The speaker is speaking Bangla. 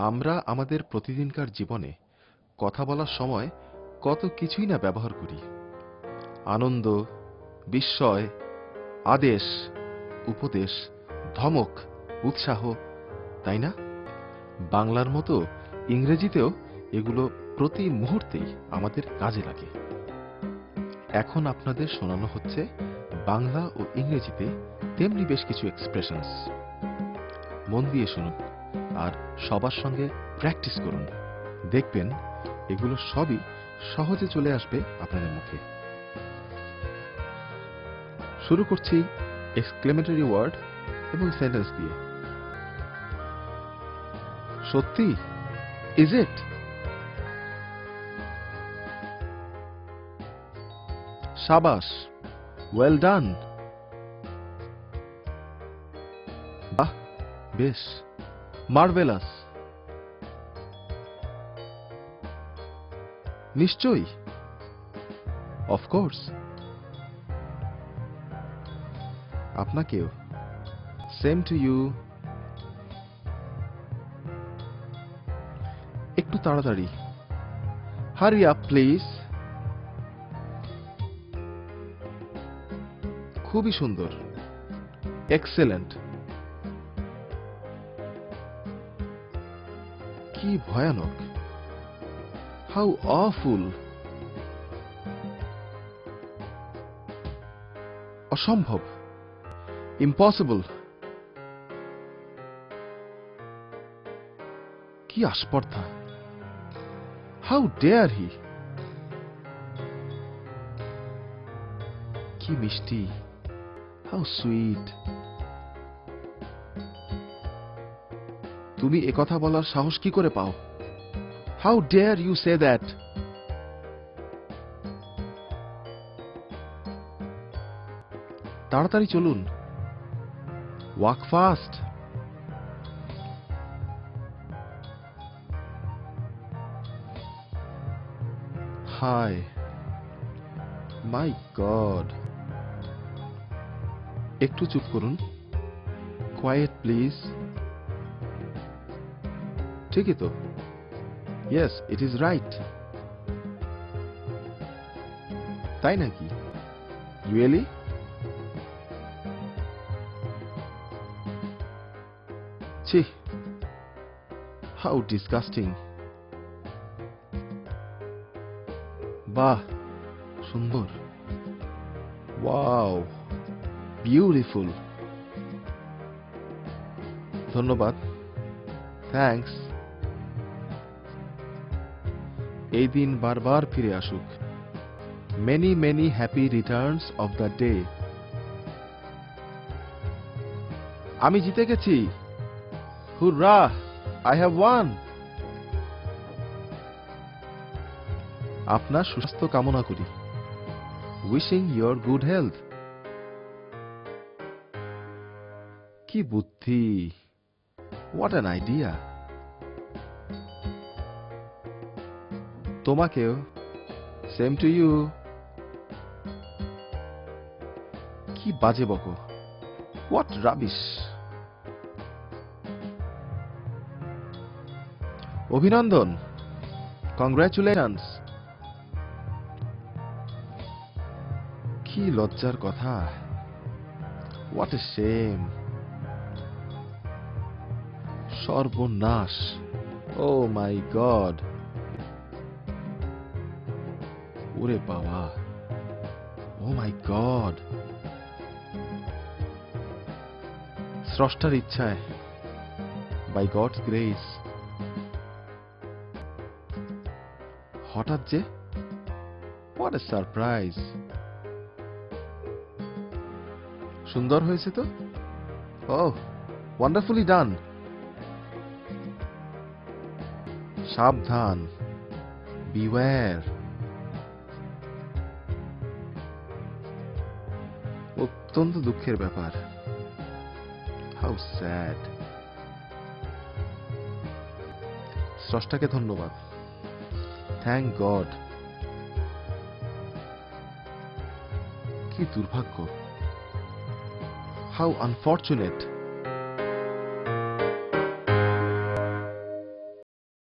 আমরা আমাদের প্রতিদিনকার জীবনে কথা বলার সময় কত কিছুই না ব্যবহার করি। আনন্দ, বিস্ময়, আদেশ, উপদেশ, ধমক, উৎসাহ, তাই না? বাংলার মতো ইংরেজিতেও এগুলো প্রতি মুহূর্তেই আমাদের কাজে লাগে। এখন আপনাদের শোনানো হচ্ছে বাংলা ও ইংরেজিতে তেমনি বেশ কিছু এক্সপ্রেশনস মন দিয়ে শুনুন। আর সবার সঙ্গে প্র্যাকটিস করুন। দেখবেন এগুলো সবই সহজে চলে আসবে আপনাদের মুখে। শুরু করছি এক্সক্লেমেটরি ওয়ার্ড এবং সেন্টেন্স দিয়ে। সত্যি? ইজ ইট সাবাস। ওয়েল ডান বাহ, বেশ। মার্ভেলাস নিশ্চয়ই। অফকোর্স আপনাকেও। সেম টু ইউ একটু তাড়াতাড়ি। হারি আপ প্লিজ খুবই সুন্দর। এক্সেলেন্ট কি ভয়ানক। হাউ অফুল অসম্ভব। ইম্পসিবল কি আস্পর্ধা। হাউ ডেয়ার হি কি মিষ্টি। হাউ সুইট তুমি একথা বলার সাহস কি করে পাও? How dare you say that তাড়াতাড়ি চলুন। Walk fast hi my god একটু চুপ করুন। কোয়েট প্লিজ ঠিকই তো। ইয়েস ইট ইজ রাইট তাই নাকি? রিয়েলি ছি। হাউ ডিসকাস্টিং বাহ, সুন্দর। ওয়াও বিউটিফুল ধন্যবাদ। থ্যাঙ্কস এই দিন বারবার ফিরে আসুক। Many many happy returns of the day আমি জিতে গেছি। হুররা আই হ্যাভ ওয়ান আপনার সুস্বাস্থ্য কামনা করি। উইশিং ইয়োর গুড হেলথ কি বুদ্ধি। হোয়াট অ্যান আইডিয়া তোমাকেও সেম টু ইউ কি বাজে বকো হোয়াট রাবিশ অভিনন্দন কংগ্রাচুলেশনস কি লজ্জার কথা হোয়াট এ সেম সর্বনাশ ও মাই গড ওরে বাবা ও মাই গড স্রষ্টার ইচ্ছায় বাই গডস গ্রেস হঠাৎ যে? হোয়াট এ সারপ্রাইজ সুন্দর হয়েছে তো? ও ওয়ান্ডারফুলি ডান সাবধান. বিওয়্যার অত্যন্ত দুঃখের ব্যাপার। হাউ স্যাড স্রষ্টাকে ধন্যবাদ। থ্যাংক গড কি দুর্ভাগ্য। How unfortunate